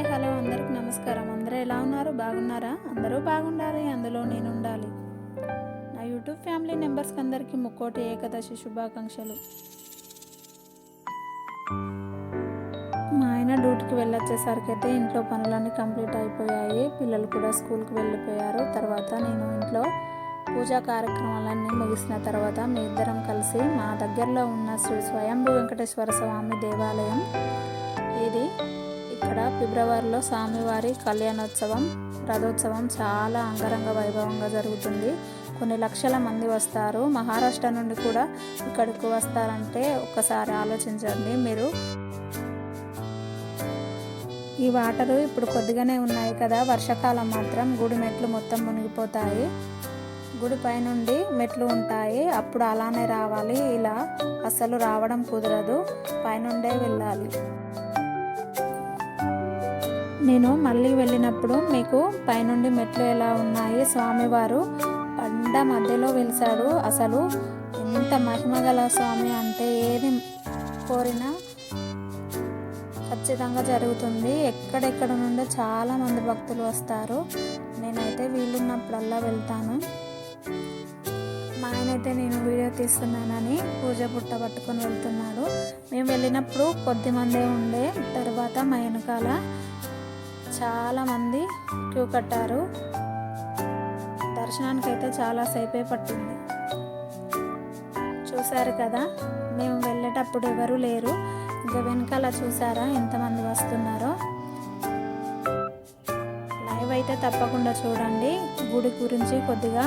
Hi hello అందరికి నమస్కారం. అందరూ ఎలా ఉన్నారు? బాగున్నారా? అందరూ బాగుండాలి. అందులో నేను ఉండాలి. నా యూట్యూబ్ ఫ్యామిలీ మెంబర్స్కి అందరికీ ముక్కోటి ఏకదశి శుభాకాంక్షలు. మా ఆయన డ్యూటీకి వెళ్ళొచ్చేసరికి అయితే ఇంట్లో పనులన్నీ కంప్లీట్ అయిపోయాయి. పిల్లలు కూడా స్కూల్కి వెళ్ళిపోయారు. తర్వాత నేను ఇంట్లో పూజా కార్యక్రమాలన్నీ ముగిసిన తర్వాత మీ ఇద్దరం కలిసి మా దగ్గరలో ఉన్న శ్రీ స్వయంభూ వెంకటేశ్వర స్వామి దేవాలయం ఇది ఇక్కడ ఫిబ్రవరిలో స్వామివారి కళ్యాణోత్సవం రథోత్సవం చాలా అంగరంగ వైభవంగా జరుగుతుంది. కొన్ని లక్షల మంది వస్తారు. మహారాష్ట్ర నుండి కూడా ఇక్కడికి వస్తారంటే ఒక్కసారి ఆలోచించండి మీరు. ఈ వాటరు ఇప్పుడు కొద్దిగానే ఉన్నాయి కదా. వర్షాకాలం మాత్రం గుడి మెట్లు మొత్తం మునిగిపోతాయి. గుడి పైనుండి మెట్లు ఉంటాయి. అప్పుడు అలానే రావాలి. ఇలా అసలు రావడం కుదరదు. పైనుండే వెళ్ళాలి. నేను మళ్ళీ వెళ్ళినప్పుడు మీకు పైనుండి మెట్లు ఎలా ఉన్నాయి? స్వామివారు పండ మధ్యలో వెలిసాడు అసలు ఎంత మహిమగల స్వామి అంటే ఏది కోరినా ఖచ్చితంగా జరుగుతుంది. ఎక్కడెక్కడ నుండి చాలా మంది భక్తులు వస్తారు. నేనైతే వీలున్నప్పుడల్లా వెళ్తాను. మా ఆయన అయితే నేను వీడియో తీస్తున్నానని పూజ పుట్ట పట్టుకొని వెళ్తున్నాడు. మేము వెళ్ళినప్పుడు కొద్ది మందే ఉండే తర్వాత మా వెనకాల చాలామంది క్యూ కట్టారు. దర్శనానికి అయితే చాలా సేపే పట్టింది. చూశారు కదా మేము వెళ్ళేటప్పుడు ఎవరు లేరు. ఇంకా వెనకాల చూసారా ఎంతమంది వస్తున్నారో? లైవ్ అయితే తప్పకుండా చూడండి. గుడి గురించి కొద్దిగా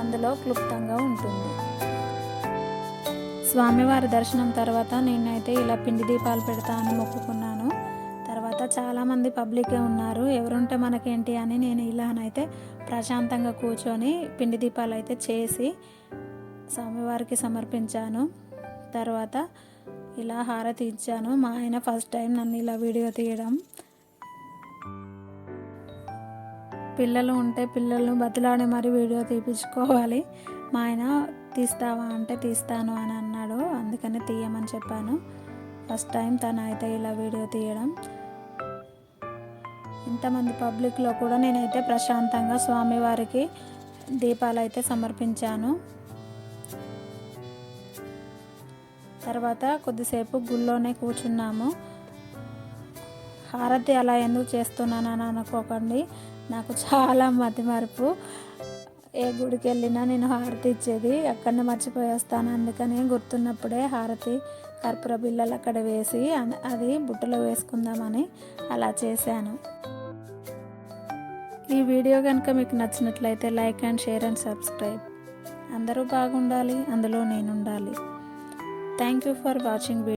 అందులో క్లుప్తంగా ఉంటుంది. స్వామివారి దర్శనం తర్వాత నేనైతే ఇలా పిండి దీపాలు పెడతా అని మొక్కుకున్నాను. చాలామంది పబ్లికే ఉన్నారు. ఎవరుంటే మనకేంటి అని నేను ఇలానైతే ప్రశాంతంగా కూర్చొని పిండి దీపాలు అయితే చేసి స్వామివారికి సమర్పించాను. తర్వాత ఇలా హారతి ఇచ్చాను. మా ఆయన ఫస్ట్ టైం నన్ను ఇలా వీడియో తీయడం. పిల్లలు ఉంటే పిల్లలను బతిలాడి మరి వీడియో తీపించుకోవాలి మా ఆయన తీస్తావా అంటే తీస్తాను అని అన్నాడు. అందుకని తీయమని చెప్పాను. ఫస్ట్ టైం తను అయితే ఇలా వీడియో తీయడం. ఇంతమంది పబ్లిక్లో కూడా నేనైతే ప్రశాంతంగా స్వామివారికి దీపాలు అయితే సమర్పించాను. తర్వాత కొద్దిసేపు గుళ్ళోనే కూర్చున్నాము. హారతి అలా ఎందుకు చేస్తున్నానని అనుకోకండి. నాకు చాలా మతిమరుపు. ఏ గుడికి వెళ్ళినా నేను హారతి ఇచ్చేది అక్కడనే మర్చిపోయి వస్తాను అందుకని గుర్తున్నప్పుడే హారతి కర్పూర బిళ్ళలు అక్కడ వేసి అది బుట్టలో వేసుకుందామని అలా చేశాను. ఈ వీడియో కనుక మీకు నచ్చినట్లయితే like and share and subscribe. అందరూ బాగుండాలి అందులో నేను ఉండాలి థ్యాంక్ యూ ఫర్ వాచింగ్